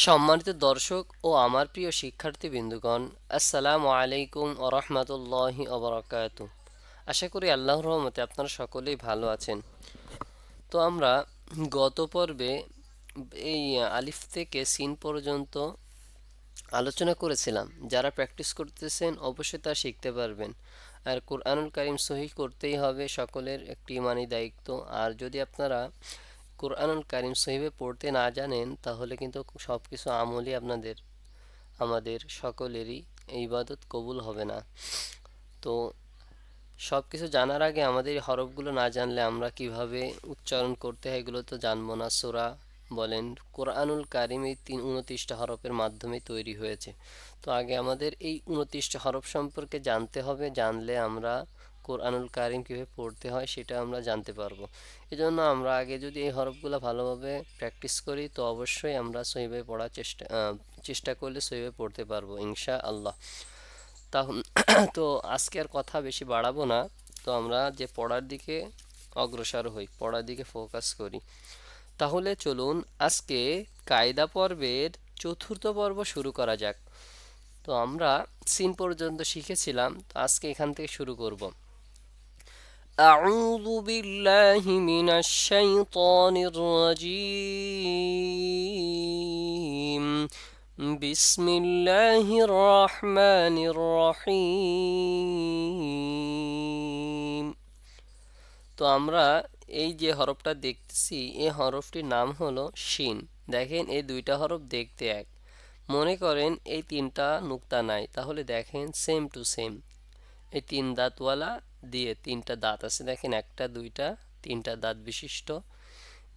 সম্মানিত দর্শক ও আমার প্রিয় শিক্ষার্থী বিন্দুগণ আসসালামু আলাইকুম ও রহমতুল্লাহি অবরাকাত আশা করি আল্লাহ রহমতে আপনারা সকলেই ভালো আছেন। তো আমরা গত পর্বে এই আলিফ থেকে সিন পর্যন্ত আলোচনা করেছিলাম। যারা প্র্যাকটিস করতেছেন অবশ্যই তা শিখতে পারবেন। আর কোরআনুল কারিম সহি করতেই হবে, সকলের একটি ইমানি দায়িত্ব। আর যদি আপনারা কোরআনুল কারিম সহিবে পড়তে না জানেন, তাহলে কিন্তু সব কিছু আমলই আপনাদের, আমাদের সকলেরই ইবাদত কবুল হবে না। তো সব কিছু জানার আগে আমাদের হরফগুলো না জানলে আমরা কীভাবে উচ্চারণ করতে হয় এগুলো তো জানব না। সোরা বলেন, কোরআনুল কারিম এই তিন উনত্রিশটা হরফের মাধ্যমে তৈরি হয়েছে। তো আগে আমাদের এই উনত্রিশটা হরফ সম্পর্কে জানতে হবে, জানলে আমরা কোরআনুল কারিম কীভাবে পড়তে হয় সেটা আমরা জানতে পারব। এজন্য আমরা আগে যদি এই হরফগুলো ভালোভাবে প্র্যাকটিস করি, তো অবশ্যই আমরা সহিভাবে পড়ার চেষ্টা চেষ্টা করলে সহিভাবে পড়তে পারব ইনশা আল্লাহ তা তো আজকে আর কথা বেশি বাড়াবো না, তো আমরা যে পড়ার দিকে অগ্রসর হই, পড়ার দিকে ফোকাস করি। তাহলে চলুন আজকে কায়দা পর্বের চতুর্থ পর্ব শুরু করা যাক। তো আমরা সিন পর্যন্ত শিখেছিলাম, তো আজকে এখান থেকে শুরু করব। أعوذ بالله من الشيطان الرجيم بسم الله الرحمن الرحيم তো আমরা এই যে হরফটা দেখতেছি এই হরফটির নাম হলো শিন দেখেন এই দুইটা হরফ দেখতে এক মনে করেন এই তিনটা নুক্তা নাই তাহলে দেখেন সেম টু সেম এই তিন দাঁতওয়ালা দিয়ে তিনটা দাঁত আছে। দেখেন একটা, দুইটা, তিনটা দাঁত বিশিষ্ট।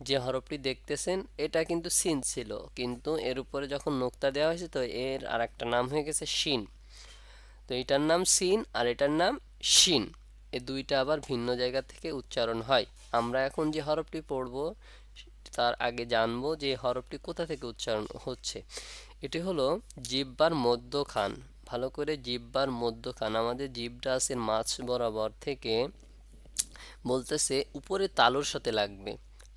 যে হরফটি দেখতেছেন, এটা কিন্তু সিন ছিল। কিন্তু এর উপরে যখন নোক্তা দেওয়া হয়েছে, তো এর আর একটা নাম হয়ে গেছে শিন। তো এটার নাম সিন আর এটার নাম শিন। এ দুইটা আবার ভিন্ন জায়গা থেকে উচ্চারণ হয়। আমরা এখন যে হরফটি পড়ব, তার আগে জানব যে হরফটি কোথা থেকে উচ্চারণ হচ্ছে। এটি হলো জিব্বার মধ্যখান। ভালো করে জিব্বার মধ্যখান, আমাদের জিভটা আছে মাছ বরাবর থেকে, বলতেছে উপরে তালুর সাথে লাগবে।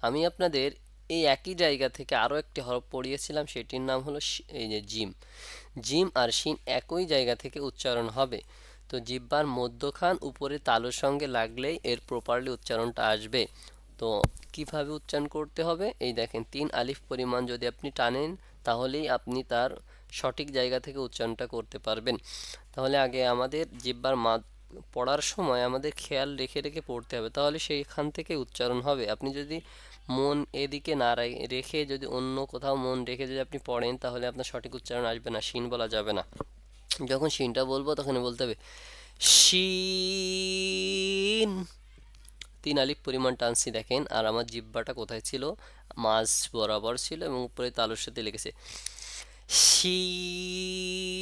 আমি আপনাদের এই একই জায়গা থেকে আরও একটি হরফ পড়িয়েছিলাম, সেটির নাম হলো এই যে জিম। জিম আর শিন একই জায়গা থেকে উচ্চারণ হবে। তো জিব্বার মধ্যখান উপরে তালুর সঙ্গে লাগলেই এর প্রপারলি উচ্চারণটা আসবে। তো কীভাবে উচ্চারণ করতে হবে? এই দেখেন, তিন আলিফ পরিমাণ যদি আপনি টানেন, তাহলেই আপনি তার সঠিক জায়গা থেকে উচ্চারণটা করতে পারবেন। তাহলে আগে আমাদের জিব্বার মা পড়ার সময় আমাদের খেয়াল রেখে রেখে পড়তে হবে। তাহলে সেইখান থেকে উচ্চারণ হবে। আপনি যদি মন এদিকে না রেখে যদি অন্য কোথাও মন রেখে যদি আপনি পড়েন, তাহলে আপনার সঠিক উচ্চারণ আসবে না, শিন বলা যাবে না। যখন শিনটা বলব, তখন বলতে হবে, শিন। তিন আলিফ পরিমাণ টানসি দেখেন। আর আমার জিব্বাটা কোথায় ছিল? মাছ বরাবর ছিল এবং উপরে তালুর সাথে লেগেছে। শিন।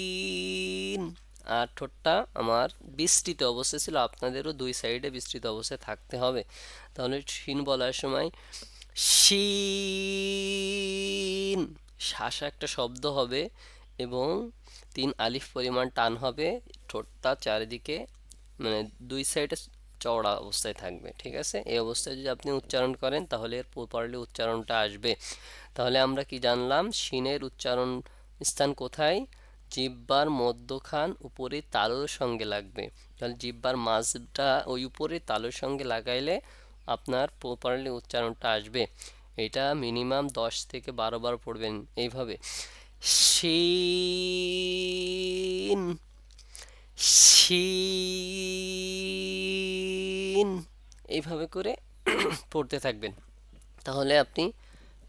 আর ঠোঁটটা আমার বিস্তৃত অবস্থায় ছিল, আপনাদেরও দুই সাইডে বিস্তৃত অবস্থায় থাকতে হবে। তাহলে শিন বলার সময়, শিন। শাসা একটা শব্দ হবে এবং তিন আলিফ পরিমাণ টান হবে, ঠোঁটটা চারিদিকে মানে দুই সাইডে চওড়া অবস্থায় থাকবে, ঠিক আছে? এই অবস্থায় যদি আপনি উচ্চারণ করেন, তাহলে এর প্রপারলি উচ্চারণটা আসবে। তাহলে আমরা কি জানলাম? শিনের উচ্চারণ স্থান কোথায়? জিব্বার মধ্যখান উপরে তালুর সঙ্গে লাগবে। তাহলে জিব্বার মাঝটা ওই উপরে তালুর সঙ্গে লাগাইলে আপনার প্রপারলি উচ্চারণটা আসবে। এটা মিনিমাম দশ থেকে বারো বার পড়বেন এইভাবে। শিন শিন, এইভাবে করে পড়তে থাকবেন। তাহলে আপনি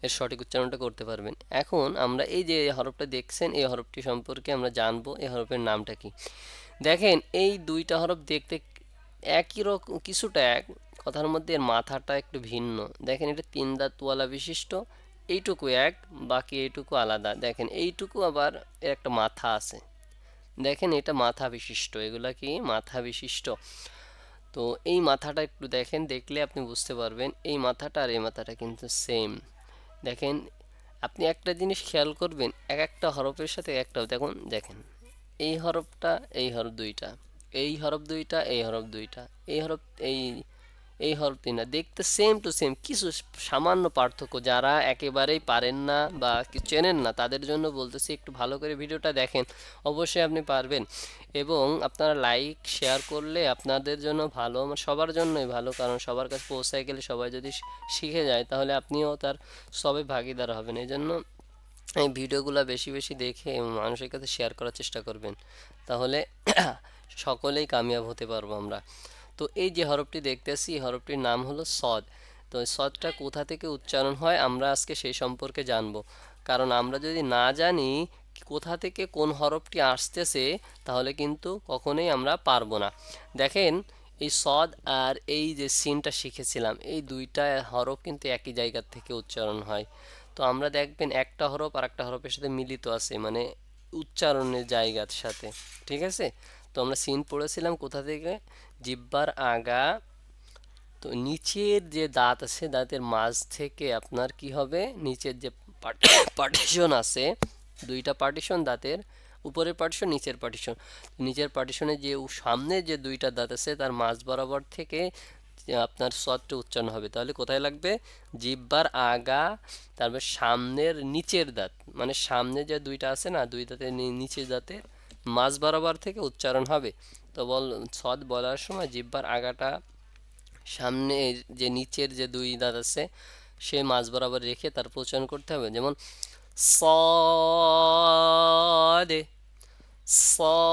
এর সঠিক উচ্চারণটা করতে পারবেন। এখন আমরা এই যে হরফটা দেখছেন, এই হরফটি সম্পর্কে আমরা জানব এই হরফের নামটা কি। দেখেন, এই দুইটা হরফ দেখতে একই রকম কিছুটা এক, কথার মধ্যে এর মাথাটা একটু ভিন্ন। দেখেন, এটা তিন দাঁতওয়ালা বিশিষ্ট, এইটুকু এক, বাকি এইটুকু আলাদা। দেখেন, এইটুকু আবার এর একটা মাথা আছে। দেখেন, এটা মাথা বিশিষ্ট, এগুলা কি মাথা বিশিষ্ট? তো এই মাথাটা একটু দেখেন, দেখলে আপনি বুঝতে পারবেন, এই মাথাটা আর এই মাথাটা কিন্তু সেম দেখেন, আপনি একটা জিনিস খেয়াল করবেন, এক একটা হরফের সাথে একটা দেখুন, দেখেন, এই হরফটা, এই হরফ দুইটা, এই হরফ দুইটা, এই হরফ দুইটা, এই হরফ, এই এই হরফটি না। দেখতে সেম টু সেম কিছু সামান্য পার্থক্য। যারা একেবারেই পারেন না বা চেনেন না, তাদের জন্য বলতেছি একটু ভালো করে ভিডিওটা দেখেন। অবশ্যই আপনি পারবেন। এবং আপনারা লাইক শেয়ার করলে আপনাদের জন্য ভালো, আমার সবার জন্যই ভালো। কারণ সবার কাছে পৌঁছায় গেলে সবাই যদি শিখে যায়, তাহলে আপনিও তার সবে ভাগিদার হবেন। এই জন্য এই ভিডিওগুলো বেশি বেশি দেখে মানুষের কাছে শেয়ার করার চেষ্টা করবেন। তাহলে সকলেই কামিয়াব হতে পারব আমরা। তো এই যে হরফটি দেখতেছি, এই হরফটির নাম হলো সদ। তো সদটা কোথা থেকে উচ্চারণ হয় আমরা আজকে সেই সম্পর্কে জানব। কারণ আমরা যদি না জানি কোথা থেকে কোন হরফটি আসতেছে, তাহলে কিন্তু কখনোই আমরা পারব না। দেখেন, এই সদ আর এই যে সিনটা শিখেছিলাম, এই দুইটা হরফ কিন্তু একই জায়গা থেকে উচ্চারণ হয়। তো আমরা দেখবেন একটা হরফ আর একটা হরফের সাথে মিলিত আছে মানে উচ্চারণের জায়গার সাথে, ঠিক আছে? তো আমরা সিন পড়েছিলাম কোথা থেকে? জিব্বার আগা। তো নিচের যে দাঁত আছে, দাঁতের মাঝ থেকে আপনার কি হবে? নিচের যে পার্টিশন আছে, দুইটা পার্টিশন দাঁতের, উপরের পার্টিশন নিচের পার্টিশন নিচের পার্টিশনে যে সামনে যে দুইটা দাঁত আছে, তার মাঝ বরাবর থেকে আপনার সদটা উচ্চারণ হবে। তাহলে কোথায় লাগবে? জিব্বার আগা, তারপর সামনের নিচের দাঁত। মানে সামনে যে দুইটা আছে না, দুই দাঁতের নিচের দাঁতের মাঝ বরাবর থেকে উচ্চারণ হবে। তো বল সদ বলার সময় জিব্বার আগাটা সামনে যে নিচের যে দুই দাঁত আছে, সে মাছ বরাবর রেখে তার উচ্চারণ করতে হবে। যেমন, সদে সদে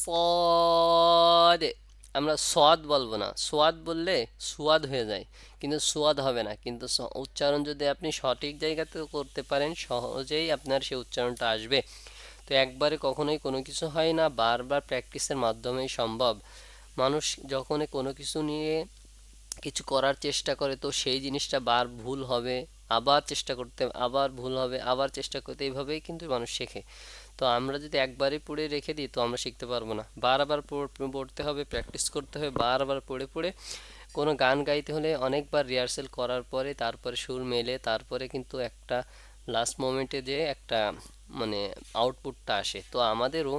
সদে। আমরা সোয়াদ বলব না। সোয়াদ বললে সুয়াদ হয়ে যায়, কিন্তু সুয়াদ হবে না। কিন্তু উচ্চারণ যদি আপনি সঠিক জায়গাতে করতে পারেন, সহজেই আপনার সেই উচ্চারণটা আসবে। তো একবারে কখনোই কোনো কিছু হয় না, বারবার প্র্যাকটিসের মাধ্যমেই সম্ভব। মানুষ যখন কোনো কিছু নিয়ে কিছু করার চেষ্টা করে, তো সেই জিনিসটা বার ভুল হবে, আবার চেষ্টা করতে, আবার ভুল হবে, আবার চেষ্টা করতে, এইভাবেই কিন্তু মানুষ শেখে। তো আমরা যদি একবারে পড়ে রেখে দিই, তো আমরা শিখতে পারব না। বারবার পড়- পড়তে হবে, প্র্যাকটিস করতে হবে, বারবার পড়ে পড়ে কোনো গান গাইতে হলে অনেকবার রিহার্সেল করার পরে, তারপরে সুর মেলে, তারপরে কিন্তু একটা লাস্ট মোমেন্টে যে একটা মানে আউটপুটটা আসে। তো আমাদেরও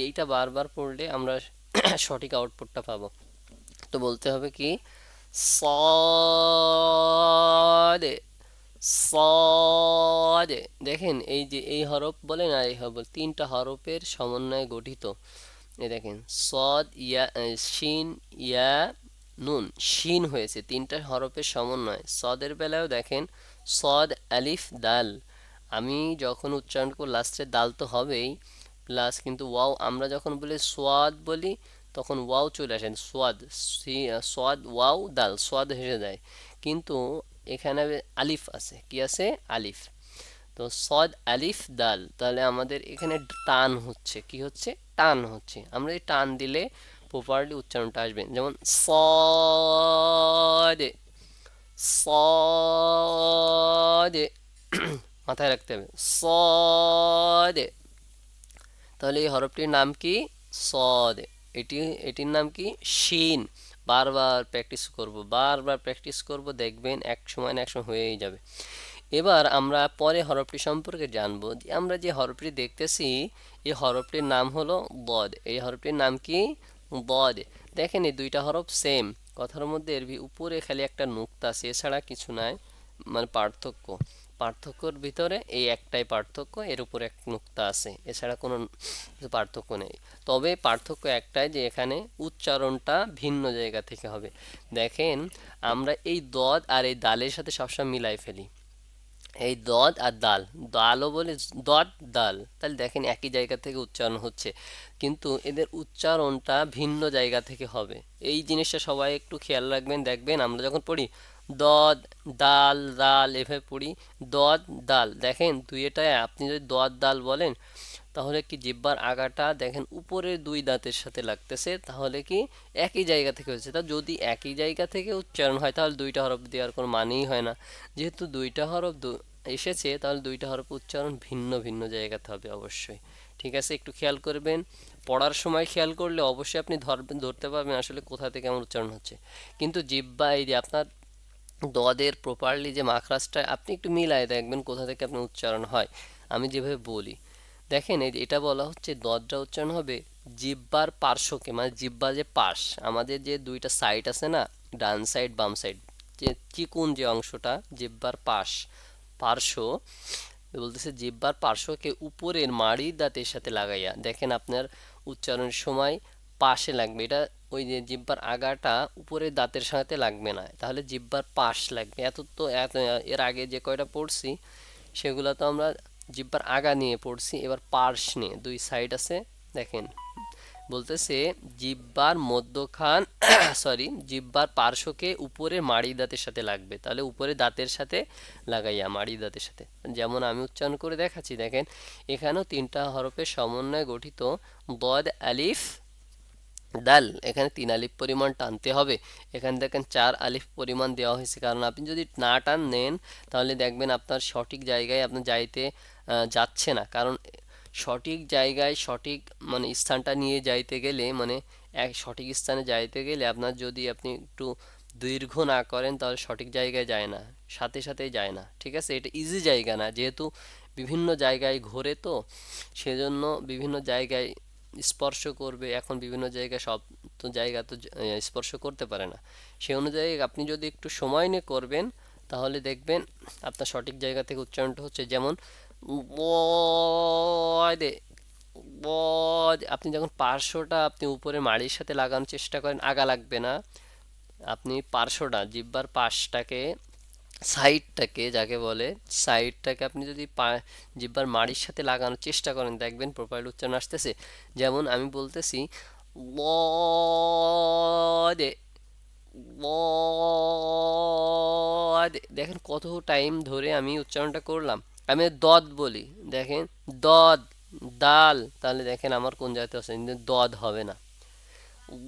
এইটা বারবার পড়লে আমরা সঠিক আউটপুটটা পাবো। তো বলতে হবে কি? সদে সদে। দেখেন এই যে এই হরফ বলেন আর এই হরফ তিনটা হরফের সমন্বয়ে গঠিত। এই দেখেন সদ ইয়া এ, শিন ইয়া নুন শিন হয়েছে তিনটা হরফের সমন্বয়। সদের বেলায়ও দেখেন সদ আলিফ দাল। আমি যখন উচ্চারণ করব লাস্টে দাল তো হবেই প্লাস কিন্তু ওয়াও, আমরা যখন বলি সোয়াদ বলি, তখন ওয়াও চলে আসেন সোয়াদ, সি- সোয়াদ, ওয়াও দাল সোয়াদ হেসে যায়। কিন্তু এখানে আলিফ আছে, কি আছে? আলিফ। তো সদ আলিফ দাল তাহলে আমাদের এখানে টান হচ্ছে, কি হচ্ছে? টান হচ্ছে। আমরা এই টান দিলে প্রপারলি উচ্চারণটা আসবে। যেমন সদে সদে মাথায় রাখতে হবে। সদে। তাহলে এই হরফটির নাম কি? সদ। এটি, এটির নাম কি? শিন। বারবার প্র্যাকটিস করব, বারবার প্র্যাকটিস করব, দেখবেন এক সময় না এক সময় হয়েই যাবে। এবার আমরা পরে হরফটি সম্পর্কে জানব যে আমরা যে হরফটি দেখতেছি, এই হরফটির নাম হলো বদ। এই হরফটির নাম কি? বদ। দেখেন এই দুইটা হরফ সেম কথার মধ্যে এর উপরে খালি একটা নুক্তা আছে, এছাড়া কিছু নাই। মানে পার্থক্য। পার্থক্যর ভিতরে এই একটাই পার্থক্য, এর উপরে এক নুক্তা আছে। এছাড়া কোনো পার্থক্য নেই। তবে পার্থক্য একটাই যে এখানে উচ্চারণটা ভিন্ন জায়গা থেকে হবে। দেখেন, আমরা এই দদ আর এই দালের সাথে সবসময় মিলাই ফেলি। এই দদ আর দাল, দালও বলে দদ, দাল। তাহলে দেখেন একই জায়গা থেকে উচ্চারণ হচ্ছে। কিন্তু এদের উচ্চারণটা ভিন্ন জায়গা থেকে হবে। এই জিনিসটা সবাই একটু খেয়াল রাখবেন, দেখবেন আমরা যখন পড়ি দদ, দাল দাল এভাবে পড়ি। দদ, দাল। দেখেন দুইটায় আপনি যদি দদ, দাল বলেন, তাহলে কি জিব্বার আগাটা দেখেন উপরের দুই দাঁতের সাথে লাগতেছে, তাহলে কি একই জায়গা থেকে হচ্ছে। তা যদি একই জায়গা থেকে উচ্চারণ হয়, তাহলে দুইটা হরফ দেওয়ার কোনো মানেই হয় না। যেহেতু দুইটা হরফ এসেছে, তাহলে দুইটা হরফ উচ্চারণ ভিন্ন ভিন্ন জায়গাতে হবে অবশ্যই। ঠিক আছে? একটু খেয়াল করবেন। পড়ার সময় খেয়াল করলে অবশ্যই আপনি ধরবেন ধরতে পারবেন আসলে কোথা থেকে আমার উচ্চারণ হচ্ছে। কিন্তু জিব্বা, এই যে আপনার দদের প্রপারলি যে মাখরাজটা, আপনি একটু মিলায় দেখবেন কোথা থেকে আপনার উচ্চারণ হয়। আমি যেভাবে বলি, দেখেন এই এটা বলা হচ্ছে দদটা উচ্চারণ হবে জিব্বার পার্শ্বকে মানে জিব্বা যে পাশ আমাদের যে দুইটা সাইড আছে না, ডান সাইড বাম সাইড যে চিকুন যে অংশটা, জিব্বার পাশ পার্শ্ব বলতেছে জিব্বার পার্শ্বকে উপরের মাড়ির দাঁতের সাথে লাগাইয়া। দেখেন আপনার উচ্চারণের সময় পাশে লাগবে। এটা ওই যে জিব্বার আগাটা উপরের দাঁতের সাথে লাগবে না, তাহলে জিব্বার পাশ লাগবে। এত তো এর আগে যে কয়টা পড়ছি, সেগুলো তো আমরা জিব্বার আগা নিয়ে পড়ছি, এবার পার্শ নিয়ে, দুই সাইড আছে, দেখেন। বলতেছে, জিব্বার মধ্যখান সরি জিব্বার পার্শ্বকে উপরে মাড়ি দাঁতের সাথে লাগবে, তাহলে উপরে দাঁতের সাথে লাগাইয়া মাড়ি দাঁতের সাথে। যেমন আমি উচ্চারণ করে দেখাচ্ছি, দেখেন, এখানেও তিনটা হরফের সমন্বয়ে গঠিত, বদ, আলিফ ডাল, এখানে তিন আলিফ পরিমাণ টানতে হবে। এখানে দেখেন চার আলিফ পরিমাণ দেওয়া হয়েছে। কারণ আপনি যদি না টান নেন, তাহলে দেখবেন আপনার সঠিক জায়গায় আপনার যাইতে যাচ্ছে না। কারণ সঠিক জায়গায় সঠিক মানে স্থানটা নিয়ে যাইতে গেলে মানে এক, সঠিক স্থানে যাইতে গেলে আপনার যদি আপনি একটু দীর্ঘ না করেন, তাহলে সঠিক জায়গায় যায় না, সাথে সাথেই যায় না। ঠিক আছে? এটা ইজি জায়গা না। যেহেতু বিভিন্ন জায়গায় ঘোরে তো, সেজন্য বিভিন্ন জায়গায় স্পর্শ করবে, এখন বিভিন্ন জায়গায় সব তো জায়গা তো স্পর্শ করতে পারে না। সেই অনুযায়ী আপনি যদি একটু সময় নিয়ে করবেন, তাহলে দেখবেন আপনার সঠিক জায়গা থেকে উচ্চারণটা হচ্ছে যেমন বদ আপনি যখন পার্শ্বটা আপনি উপরে মাড়ির সাথে লাগানোর চেষ্টা করেন, আগা লাগবে না। আপনি পার্শ্বটা, জিহ্বার পাশটাকে সাইডটাকে যাকে বলে সাইডটাকে আপনি যদি পা জিহ্বার মাড়ির সাথে লাগানোর চেষ্টা করেন, দেখবেন প্রপারলি উচ্চারণ আসতেছে। যেমন আমি বলতেছি বদ দেখেন কত টাইম ধরে আমি উচ্চারণটা করলাম। আমি দদ বলি, দেখেন, দদ, দাল। তাহলে দেখেন আমার কোন জায়গাতে আছে? দদ হবে না।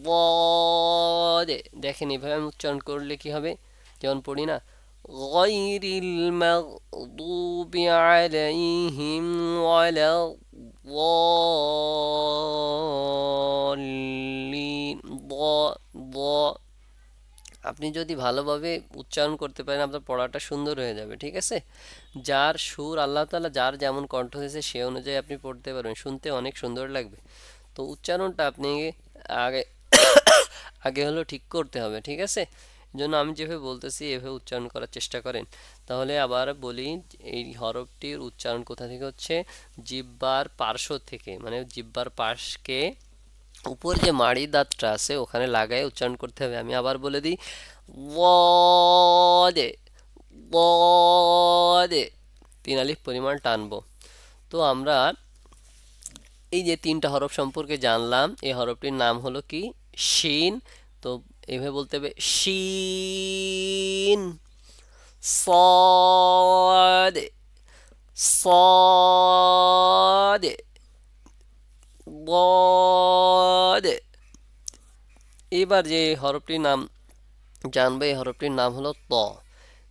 বদে দেখেন এভাবে আমি উচ্চারণ করলে কি হবে? যেমন পড়ি না غير المغضوب عليهم ولا الضالين ض ض আপনি যদি ভালোভাবে উচ্চারণ করতে পারেন আপনার পড়াটা সুন্দর হয়ে যাবে ঠিক আছে যার সুর আল্লাহ তাআলা যার যেমন কণ্ঠ দিয়েছে সে অনুযায়ী আপনি পড়তে পারবেন শুনতে অনেক সুন্দর লাগবে তো উচ্চারণটা আপনি আগে আগে হলো ঠিক করতে হবে ঠিক আছে জন্য আমি যেভাবে বলতেছি, এভাবে উচ্চারণ করার চেষ্টা করেন। তাহলে আবার বলি, এই হরফটির উচ্চারণ কোথা থেকে হচ্ছে? জিব্বার পার্শ্ব থেকে মানে জিব্বার পাশকে উপর যে মাড়ি দাঁতটা আছে, ওখানে লাগাই উচ্চারণ করতে হবে। আমি আবার বলে দিই, ওয়াদে ওয়াদে। তিন আলিফ পরিমাণ টানবো। তো আমরা এই যে তিনটা হরফ সম্পর্কে জানলাম, এই হরফটির নাম হলো কি? শিন। তো এভাবে বলতে হবে শিন صاد صاد ضاد এবার যে হরফটির নাম জানবে এই হরফটির নাম হলো ত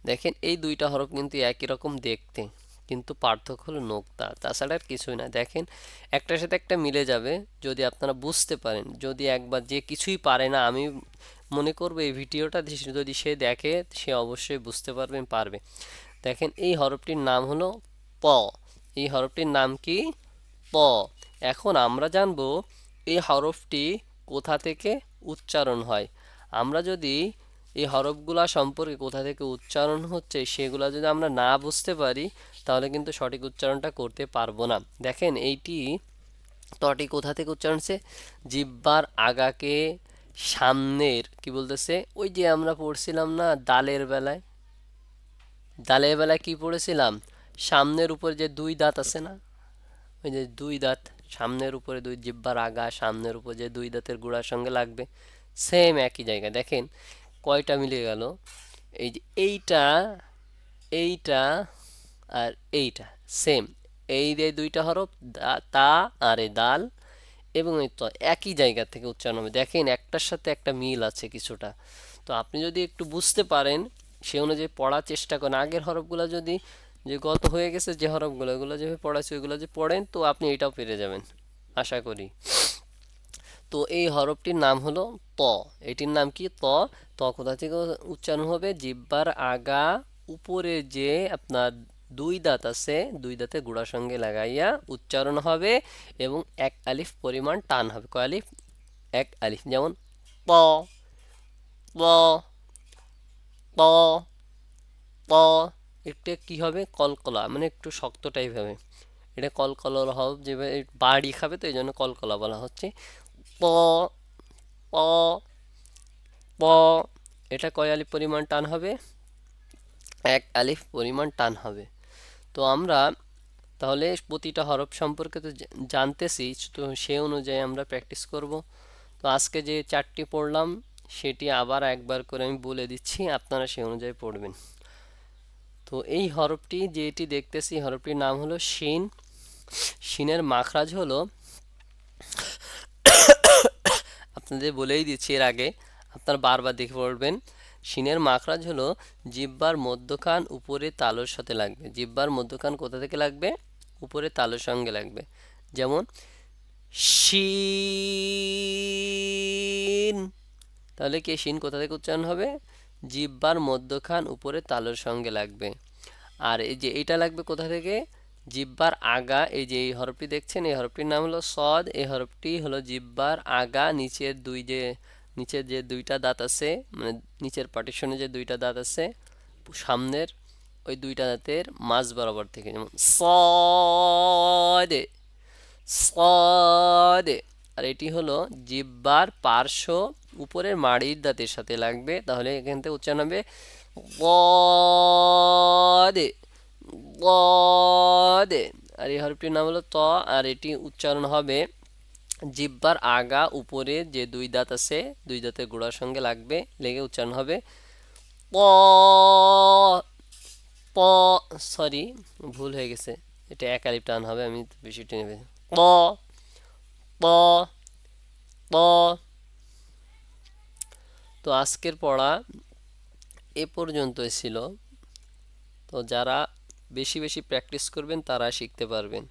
দেখেন এই দুইটা হরফ কিন্তু একই রকম দেখতে কিন্তু পার্থক্য হলো নোক্তা তাছাড়া আর কিছুই না দেখেন একটার সাথে একটা মিলে যাবে যদি আপনারা বুঝতে পারেন যদি একবার যে কিছুই পারে না আমি মনে করব এই ভিডিওটা যদি সে দেখে, সে অবশ্যই বুঝতে পারবে পারবে। দেখেন, এই হরফটির নাম হলো প। এই হরফটির নাম কি? প। এখন আমরা জানব এই হরফটি কোথা থেকে উচ্চারণ হয়। আমরা যদি এই হরফগুলা সম্পর্কে কোথা থেকে উচ্চারণ হচ্ছে, সেগুলো যদি আমরা না বুঝতে পারি, তাহলে কিন্তু সঠিক উচ্চারণটা করতে পারব না। দেখেন, এইটি তটি কোথা থেকে উচ্চারণ হচ্ছে? জিহ্বার আগাকে সামনের, কি বলতেছে? ওই যে আমরা পড়ছিলাম না দালের বেলায়? দালের বেলায় কি পড়েছিলাম? সামনের উপর যে দুই দাঁত আছে না? ওই যে দুই দাঁত, সামনের উপরে দুই জিহ্বার আগা সামনের উপর যে দুই দাঁতের গোড়ার সঙ্গে লাগবে। সেম একই জায়গায় দেখেন কয়টা মিলে গেল? এই যে এইটা এইটা আর এইটা, সেম। এই যে দুইটা হরফ, দা- তা আর এই দাল এবং এই তো একই জায়গা থেকে উচ্চারণ হবে। দেখেন, একটার সাথে একটা মিল আছে কিছুটা। তো আপনি যদি একটু বুঝতে পারেন, সে অনুযায়ী পড়ার চেষ্টা করেন। আগের হরফগুলো যদি যে গত হয়ে গেছে, যে হরফগুলো ওগুলো যেভাবে পড়াচ্ছে ওইগুলো যে পড়েন, তো আপনি এটাও পেরে যাবেন, আশা করি। তো এই হরফটির নাম হলো ত। এটির নাম কি? ত। ত কোথা থেকে উচ্চারণ হবে? জিহ্বার আগা উপরে যে আপনার দুই দাঁত আছে, দুই দাঁতে গুড়ার সঙ্গে লাগাইয়া উচ্চারণ হবে এবং এক আলিফ পরিমাণ টান হবে। কয় আলিফ? এক আলিফ। যেমন প প প প। একটু কি হবে? কলকলা মানে একটু শক্ত টাইপ হবে। এটা কলকলা হবে যেভাবে বাড়ি খাবে তো এই জন্য কলকলা বলা হচ্ছে। প প প। এটা কয় আলিফ পরিমাণ টান হবে? এক আলিফ পরিমাণ টান হবে। তো আমরা তাহলে প্রতিটা হরফ সম্পর্কে তো জানতেছি, তো সে অনুযায়ী আমরা প্র্যাকটিস করব। তো আজকে যে চারটি পড়লাম, সেটি আবার একবার করে আমি বলে দিচ্ছি, আপনারা সে অনুযায়ী পড়বেন। তো এই হরফটি যেটি দেখতেছি, হরফটির নাম হলো শিন। শিনের মাখরাজ হলো, আপনাদের বলেই দিচ্ছি এর আগে, আপনারা বারবার দেখে পড়বেন। শিনের মাখরাজ হলো জিব্বার মধ্যখান উপরে তালুর সাথে লাগবে। জিব্বার মধ্যখান কোথা থেকে লাগবে? উপরে তালুর সঙ্গে লাগবে। যেমন, শিন। তাহলে কে শিন কোথা থেকে উচ্চারণ হবে? জিব্বার মধ্যখান উপরে তালুর সঙ্গে লাগবে। আর এই যে এইটা লাগবে কোথা থেকে? জিব্বার আগা, এই যে এই হরফটি দেখছেন, এই হরফটির নাম হলো সদ, এই হরফটি হলো জিব্বার আগা, নিচের দুই যে নিচের যে দুইটা দাঁত আছে মানে নিচের পার্টিশনে যে দুইটা দাঁত আছে, সামনের ওই দুইটা দাঁতের মাঝ বরাবর থেকে, যেমন সদে সদে। আর এটি হলো জিব্বার পার্শ্ব উপরের মাড়ির দাঁতের সাথে লাগবে, তাহলে এখান থেকে উচ্চারণ হবে দে দে আর এই হরফটির নাম হলো ত, আর এটি উচ্চারণ হবে জিব্বার আগা উপরে যে দুই দাঁত আছে, দুই দাঁতের গোড়ার সঙ্গে লাগবে, লেগে উচ্চারণ হবে প প, সরি, ভুল হয়ে গেছে। এটা এক আলিফ টান হবে, আমি বেশি টেনে ফেলি প প প। তো আজকের পড়া এ পর্যন্তই ছিল। তো যারা বেশি বেশি প্র্যাকটিস করবেন, তারা শিখতে পারবেন।